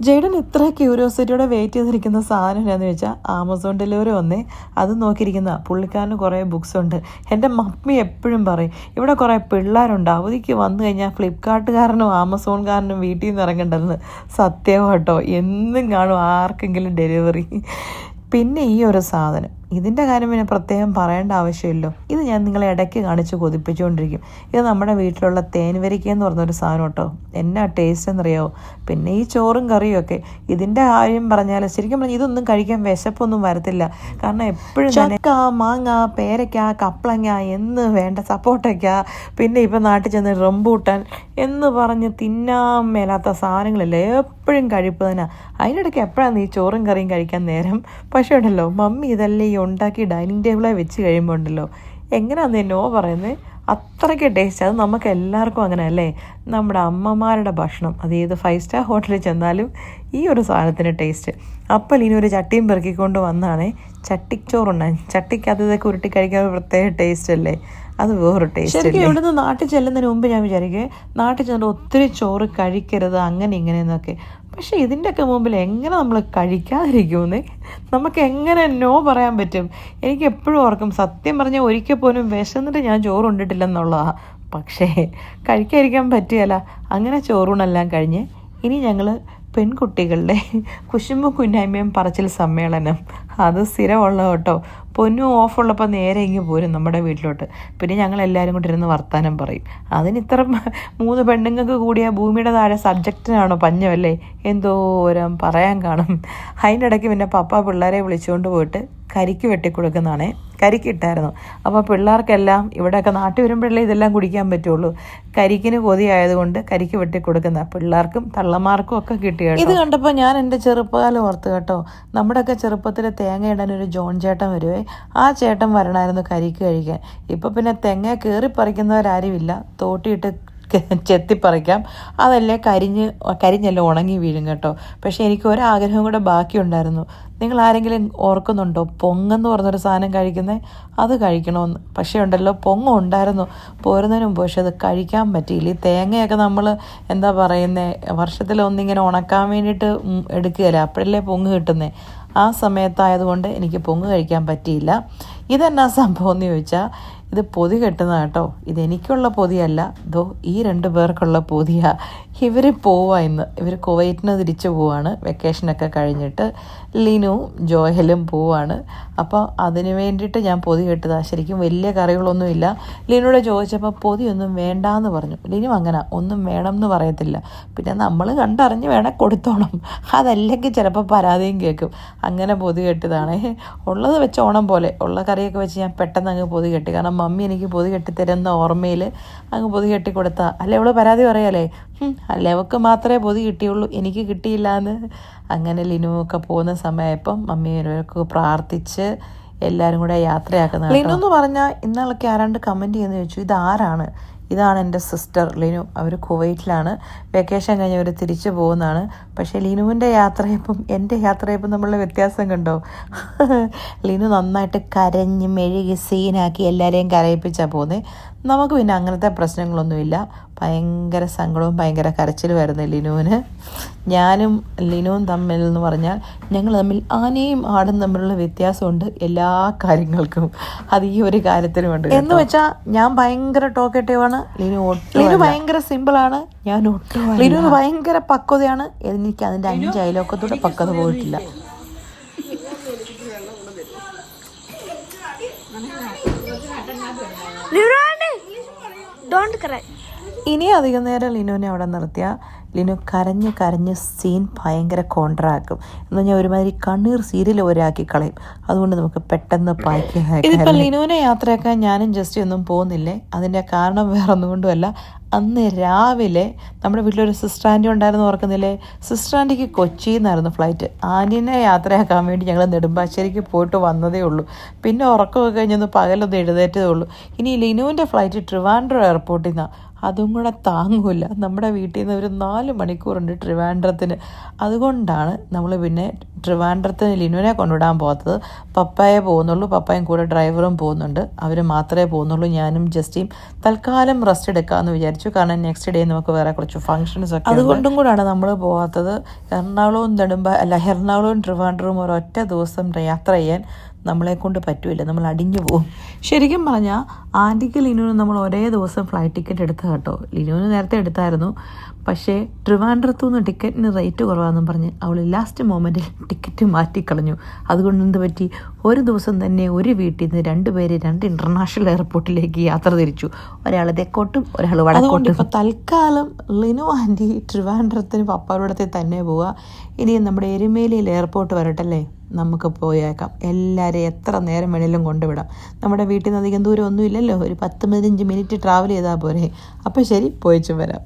Jayden ഇത്ര ക്യൂരിയോസിറ്റിയോടെ wait ചെയ്തിരിക്കുന്ന സാധനം എന്താണെന്ന് വെച്ചാൽ ആമസോൺ ഡെലിവറി വന്നേ. അത് നോക്കിയിരിക്കുന്ന പുള്ളിക്കാരന് കുറേ ബുക്സ് ഉണ്ട്. എന്റെ മമ്മി എപ്പോഴും പറയും ഇവിടെ കുറേ പിള്ളേരുണ്ട്. അവധിക്ക് വന്നു കഴിഞ്ഞാൽ ഫ്ലിപ്കാർട്ടുകാരനും ആമസോൺകാരനും വീട്ടിൽ നിന്ന് ഇറങ്ങേണ്ടതെന്ന്. സത്യമാട്ടോ എന്നും കാണും ആർക്കെങ്കിലും ഡെലിവറി പിന്നെ ഈ ഒരു സാധനം. ഇതിന്റെ കാര്യം പിന്നെ പ്രത്യേകം പറയേണ്ട ആവശ്യമില്ലല്ലോ ഇത് ഞാൻ നിങ്ങളെ ഇടയ്ക്ക് കാണിച്ച് കൊതിപ്പിച്ചുകൊണ്ടിരിക്കും. ഇത് നമ്മുടെ വീട്ടിലുള്ള തേൻവരിക്ക എന്ന് പറഞ്ഞൊരു സാധനം കേട്ടോ. എന്നാ ടേസ്റ്റ് എന്നറിയാവോ? പിന്നെ ഈ ചോറും കറിയും ഒക്കെ. ഇതിന്റെ കാര്യം പറഞ്ഞാൽ ശരിക്കും പറഞ്ഞാൽ ഇതൊന്നും കഴിക്കാൻ വിശപ്പൊന്നും വരത്തില്ല. കാരണം എപ്പോഴും ചക്ക മാങ്ങ പേരയ്ക്ക കപ്പളങ്ങ എന്ന് വേണ്ട സപ്പോട്ടയ്ക്ക പിന്നെ ഇപ്പം നാട്ടിൽ ചെന്ന് റംബൂട്ടാൻ എന്ന് പറഞ്ഞ് തിന്നാൻ മേലാത്ത സാധനങ്ങളല്ലേ? എപ്പോഴും കഴിപ്പ് തന്നെ അതിനിടയ്ക്ക് എപ്പോഴാണ് നീ ചോറും കറിയും കഴിക്കാൻ നേരം? പക്ഷേ ഉണ്ടല്ലോ മമ്മി ഇതെല്ലാം ഈ ഉണ്ടാക്കി ഡൈനിങ് ടേബിളായി വെച്ച് കഴിയുമ്പോൾ ഉണ്ടല്ലോ. എങ്ങനെയാണെന്ന് നോ പറയുന്നത് അത്രയ്ക്ക് ടേസ്റ്റ് അത് നമുക്ക് എല്ലാവർക്കും അങ്ങനെ അല്ലേ നമ്മുടെ അമ്മമാരുടെ ഭക്ഷണം. അത് ഏത് ഫൈവ് സ്റ്റാർ ഹോട്ടലിൽ ചെന്നാലും ഈ ഒരു സാധനത്തിന് ടേസ്റ്റ് അപ്പം ഇനി ഒരു ചട്ടിയും പെറുക്കിക്കൊണ്ട് വന്നാണേ ചട്ടിച്ചോറുണ്ടായി ചട്ടിക്കകത്ത് ഇതൊക്കെ ഉരുട്ടി കഴിക്കാൻ ഒരു പ്രത്യേക ടേസ്റ്റ് അല്ലേ? അത് വേറൊരു ടേസ്റ്റ് ശരിക്കും ഇവിടുന്ന് നാട്ടിൽ ചെല്ലുന്നതിന് മുമ്പ് ഞാൻ വിചാരിക്കേ നാട്ടിൽ ചെന്നിട്ട് ഒത്തിരി ചോറ് കഴിക്കരുത് അങ്ങനെ ഇങ്ങനെയെന്നൊക്കെ പക്ഷേ ഇതിന്റെയൊക്കെ മുമ്പിൽ എങ്ങനെ നമ്മൾ കഴിക്കാതിരിക്കുമെന്ന്? നമുക്ക് എങ്ങനെ നോ പറയാൻ പറ്റും. എനിക്ക് എപ്പോഴും ഓർക്കും സത്യം പറഞ്ഞാൽ ഒരിക്കൽ പോലും വിശന്നിട്ട് ഞാൻ ചോറ് ഉണ്ടിട്ടില്ലെന്നുള്ളതാണ് പക്ഷേ കഴിക്കാതിരിക്കാൻ പറ്റിയല്ല അങ്ങനെ ചോറൂണെല്ലാം കഴിഞ്ഞ് ഇനി ഞങ്ങൾ പെൺകുട്ടികളുടെ കുശുമ്പും കുന്നായ്മയും പറച്ചിൽ സമ്മേളനം അത് സ്ഥിരമുള്ള കേട്ടോ. പൊന്നു ഓഫുള്ളപ്പോൾ നേരെ ഇങ്ങ് പോരും നമ്മുടെ വീട്ടിലോട്ട്. പിന്നെ ഞങ്ങൾ എല്ലാവരും കൂടി ഇരുന്ന് വർത്താനം പറയും. അതിന് ഇത്ര മൂന്ന് പെണ്ണുങ്ങൾക്ക് കൂടിയ ഭൂമിയുടെ താഴെ സബ്ജക്റ്റിനാണോ പഞ്ഞമല്ലേ? എന്തോരം പറയാൻ കാണും. അതിന്റെ ഇടയ്ക്ക് പിന്നെ പപ്പ പിള്ളേരെ വിളിച്ചുകൊണ്ട് പോയിട്ട് കരിക്ക് വെട്ടിക്കൊടുക്കുന്നതാണേ. കരിക്ക് ഇട്ടായിരുന്നു. അപ്പോൾ പിള്ളേർക്കെല്ലാം ഇവിടെയൊക്കെ നാട്ടിൽ വരുമ്പോഴല്ലേ ഇതെല്ലാം കുടിക്കാൻ പറ്റുള്ളൂ. കരിക്കിന് കൊതിയായതുകൊണ്ട് കരിക്ക് വെട്ടിക്കൊടുക്കുന്ന പിള്ളേർക്കും തള്ളമാർക്കും ഒക്കെ കിട്ടിയ ഇത് കണ്ടപ്പോൾ ഞാൻ എന്റെ ചെറുപ്പകാലം ഓർത്ത് കേട്ടോ. നമ്മുടെയൊക്കെ ചെറുപ്പത്തിൽ തേങ്ങ ഇടാൻ ഒരു ജോൺ ചേട്ടൻ വരുവേ. ആ ചേട്ടൻ വരണമായിരുന്നു കരിക്ക് കഴിക്കാൻ. ഇപ്പോൾ പിന്നെ തെങ്ങ കയറി പറിക്കുന്നവരാരുമില്ല തോട്ടിയിട്ട് ചെത്തിപ്പറിക്കാം. അതല്ലേ കരിഞ്ഞ് കരിഞ്ഞെല്ലാം ഉണങ്ങി വീഴും കേട്ടോ. പക്ഷേ എനിക്ക് ഒരാഗ്രഹം കൂടെ ബാക്കിയുണ്ടായിരുന്നു. നിങ്ങൾ ആരെങ്കിലും ഓർക്കുന്നുണ്ടോ? പൊങ്ങെന്ന് പറഞ്ഞൊരു സാധനം കഴിക്കുന്നത് അത് കഴിക്കണമെന്ന് പക്ഷേ ഉണ്ടല്ലോ പൊങ്ങ ഉണ്ടായിരുന്നു. പോരുന്നതിന് മുമ്പ് പക്ഷെ അത് കഴിക്കാൻ പറ്റിയില്ല. ഈ തേങ്ങയൊക്കെ നമ്മൾ എന്താ പറയുന്നത് വർഷത്തിലൊന്നിങ്ങനെ ഉണക്കാൻ വേണ്ടിയിട്ട് എടുക്കുകയല്ലേ? അപ്പോഴല്ലേ പൊങ്ങ് കിട്ടുന്നത് ആ സമയത്തായതുകൊണ്ട് എനിക്ക് പൊങ്ങ് കഴിക്കാൻ പറ്റിയില്ല. ഇതെന്നാ സംഭവം എന്ന് ചോദിച്ചാൽ ഇത് പൊതി കെട്ടുന്ന കേട്ടോ ഇതെനിക്കുള്ള പൊതിയല്ല. ദോ ഈ രണ്ട് പേർക്കുള്ള പൊതിയാ. ഇവർ പോവാ ഇന്ന്. ഇവർ കുവൈറ്റിന് തിരിച്ചു പോവാണ്. വെക്കേഷനൊക്കെ കഴിഞ്ഞിട്ട് ലിനുവും ജോഹലും പോവാണ്. അപ്പോൾ അതിന് വേണ്ടിയിട്ട് ഞാൻ പൊതി കെട്ടതാ. ശരിക്കും വലിയ കറികളൊന്നുമില്ല ലിനുവിടെ ചോദിച്ചപ്പോൾ പൊതിയൊന്നും വേണ്ടാന്ന് പറഞ്ഞു. ലിനു അങ്ങനെ ഒന്നും വേണം എന്ന് പറയത്തില്ല. പിന്നെ നമ്മൾ കണ്ടറിഞ്ഞ് വേണേൽ കൊടുത്തോണം. അതല്ലെങ്കിൽ ചിലപ്പോൾ പരാതിയും കേൾക്കും. അങ്ങനെ പൊതി കെട്ടിയതാണ് ഉള്ളത് വെച്ച് ഓണം പോലെ. ഉള്ള കറിയൊക്കെ വെച്ച് ഞാൻ പെട്ടെന്ന് അങ്ങ് പൊതി കെട്ടി. കാരണം മമ്മി എനിക്ക് പൊതി കെട്ടിത്തരുന്ന ഓർമ്മയിൽ അങ്ങ് പൊതി കെട്ടി കൊടുത്താൽ അല്ലെ അവൾ പരാതി പറയാലേ അല്ലേ അവൾക്ക് മാത്രമേ പൊതി കിട്ടിയുള്ളൂ. എനിക്ക് കിട്ടിയില്ല എന്ന് അങ്ങനെ ലിനുവൊക്കെ പോകുന്ന സമയപ്പം മമ്മിയൊക്കെ പ്രാർത്ഥിച്ച് എല്ലാവരും കൂടെ യാത്രയാക്കുന്നത് ലിനു എന്ന് പറഞ്ഞാൽ ഇന്നാളൊക്കെ ആരാണ്ട് കമന്റ് ചെയ്യുന്ന ചോദിച്ചു ഇതാരാണ്? ഇതാണ് എന്റെ സിസ്റ്റർ ലിനു. അവർ കുവൈറ്റിലാണ്. വെക്കേഷൻ കഴിഞ്ഞ് അവർ തിരിച്ചു പോകുന്നതാണ്. പക്ഷേ ലിനുവിന്റെ യാത്രയപ്പം എന്റെ യാത്രയപ്പം നമ്മളുടെ വ്യത്യാസം കണ്ടോ? ലിനു നന്നായിട്ട് കരഞ്ഞ് മെഴുകി സീനാക്കി എല്ലാവരെയും കരയിപ്പിച്ചാൽ പോകുന്നത് നമുക്ക് പിന്നെ അങ്ങനത്തെ പ്രശ്നങ്ങളൊന്നുമില്ല. ഭയങ്കര സങ്കടവും ഭയങ്കര കരച്ചിലുമായിരുന്നു ലിനുവിന്. ഞാനും ലിനുവും തമ്മിൽ എന്ന് പറഞ്ഞാൽ ഞങ്ങൾ തമ്മിൽ ആനയും ആടും തമ്മിലുള്ള വ്യത്യാസമുണ്ട് എല്ലാ കാര്യങ്ങൾക്കും. അത് ഈ ഒരു കാര്യത്തിനുമുണ്ട് എന്ന് വെച്ചാൽ ഞാൻ ഭയങ്കര ടോക്കറ്റീവാണ് ലിനു ഒട്ടും ലിനു ഭയങ്കര സിമ്പിളാണ് ഞാൻ ഒട്ടും ലിനു ഭയങ്കര പക്വതയാണ്. എനിക്ക് അതിന്റെ അഞ്ച് അയലോക്കത്തൂടെ പക്വത പോയിട്ടില്ല. ഡോണ്ട് ക്രൈ ഇനി അധികം നേരം ലിനുവിനെ അവിടെ നിർത്തിയ ലിനു കരഞ്ഞ് കരഞ്ഞ് സീൻ ഭയങ്കര കോൺട്രാക്കും എന്ന് പറഞ്ഞാൽ ഒരുമാതിരി കണ്ണീർ സീരിയൽ ഒരാക്കി കളയും. അതുകൊണ്ട് നമുക്ക് പെട്ടെന്ന് പായ്ക്കാൻ ഇതിപ്പോൾ ലിനുവിനെ യാത്രയാക്കാൻ ഞാനും ജസ്റ്റ് ഒന്നും പോകുന്നില്ലേ അതിന്റെ കാരണം വേറെ ഒന്നും കൊണ്ടുമല്ല. അന്ന് രാവിലെ നമ്മുടെ വീട്ടിലൊരു സിസ്റ്റർ ആന്റി ഉണ്ടായിരുന്നു ഓർക്കുന്നില്ലേ? സിസ്റ്റർ ആന്റിക്ക് കൊച്ചിയിൽ നിന്നായിരുന്നു ഫ്ലൈറ്റ് ആന്റീനെ യാത്രയാക്കാൻ വേണ്ടി ഞങ്ങൾ നെടുമ്പാശ്ശേരിക്ക് പോയിട്ട് വന്നതേ ഉള്ളൂ. പിന്നെ ഉറക്കമൊക്കെ കഴിഞ്ഞൊന്ന് പകലൊന്ന് എഴുന്നേറ്റതേ ഉള്ളൂ. ഇനി ലിനുവിന്റെ ഫ്ലൈറ്റ് ട്രിവാൻഡ്രം എയർപോർട്ടിൽ നിന്നാണ് അതും കൂടെ താങ്ങൂല. നമ്മുടെ വീട്ടിൽ നിന്ന് ഒരു നാല് മണിക്കൂറുണ്ട് ട്രിവാൻഡ്രത്തിന്. അതുകൊണ്ടാണ് നമ്മൾ പിന്നെ ട്രിവാൻഡ്രത്തിന് ലിനുവിനെ കൊണ്ടുവിടാൻ പോകാത്തത്. പപ്പായെ പോകുന്നുള്ളൂ പപ്പായും കൂടെ ഡ്രൈവറും പോകുന്നുണ്ട്. അവർ മാത്രമേ പോകുന്നുള്ളൂ. ഞാനും ജസ്റ്റിയും തൽക്കാലം റെസ്റ്റ് എടുക്കാമെന്ന് വിചാരിച്ചു കാരണം നെക്സ്റ്റ് ഡേ നമുക്ക് വേറെ കുറച്ച് ഫംഗ്ഷൻസ് ഒക്കെ അതുകൊണ്ടും കൂടാണ് നമ്മൾ പോകാത്തത് എറണാകുളവും നെടുമ്പ അല്ല എറണാകുളവും ട്രിവാൻഡ്രവും ഒരൊറ്റ ദിവസം യാത്ര ചെയ്യാൻ നമ്മളെ കൊണ്ട് പറ്റൂല നമ്മൾ അടിഞ്ഞു പോകും ശരിക്കും പറഞ്ഞാൽ ആന്റിക്ക് ലിനുവിന് നമ്മൾ ഒരേ ദിവസം ഫ്ലൈറ്റ് ടിക്കറ്റ് എടുത്ത കേട്ടോ. ലിനുവിന് നേരത്തെ എടുത്തായിരുന്നു. പക്ഷേ ട്രിവാൻഡ്രത്തു നിന്ന് ടിക്കറ്റിന് റേറ്റ് കുറവാണെന്നും പറഞ്ഞ് അവൾ ലാസ്റ്റ് മൊമെന്റിൽ ടിക്കറ്റ് മാറ്റിക്കളഞ്ഞു. അതുകൊണ്ട് എന്ത് പറ്റി? ഒരു ദിവസം തന്നെ ഒരു വീട്ടിൽ നിന്ന് രണ്ട് രണ്ടുപേര് രണ്ട് ഇന്റർനാഷണൽ എയർപോർട്ടിലേക്ക് യാത്ര തിരിച്ചു. ഒരാൾ തെക്കോട്ടും ഒരാൾ വടക്കോട്ടും. ഇപ്പോൾ തൽക്കാലം ലിനു ആന്റി ട്രിവാൻഡ്രത്തിന് പപ്പാരുടെ തന്നെ പോവുക ഇനി നമ്മുടെ എരുമേലിയിൽ എയർപോർട്ട് വരട്ടല്ലേ നമുക്ക് പോയേക്കാം. എല്ലാവരെയും എത്ര നേരം വേണേലും കൊണ്ടുവിടാം. നമ്മുടെ വീട്ടിൽ നിന്ന് അധികം ദൂരം ഒന്നും ഇല്ലല്ലോ ഒരു പത്ത് പതിനഞ്ച് മിനിറ്റ് ട്രാവൽ ചെയ്താൽ പോരെ. അപ്പോൾ ശരി പോയിച്ചും വരാം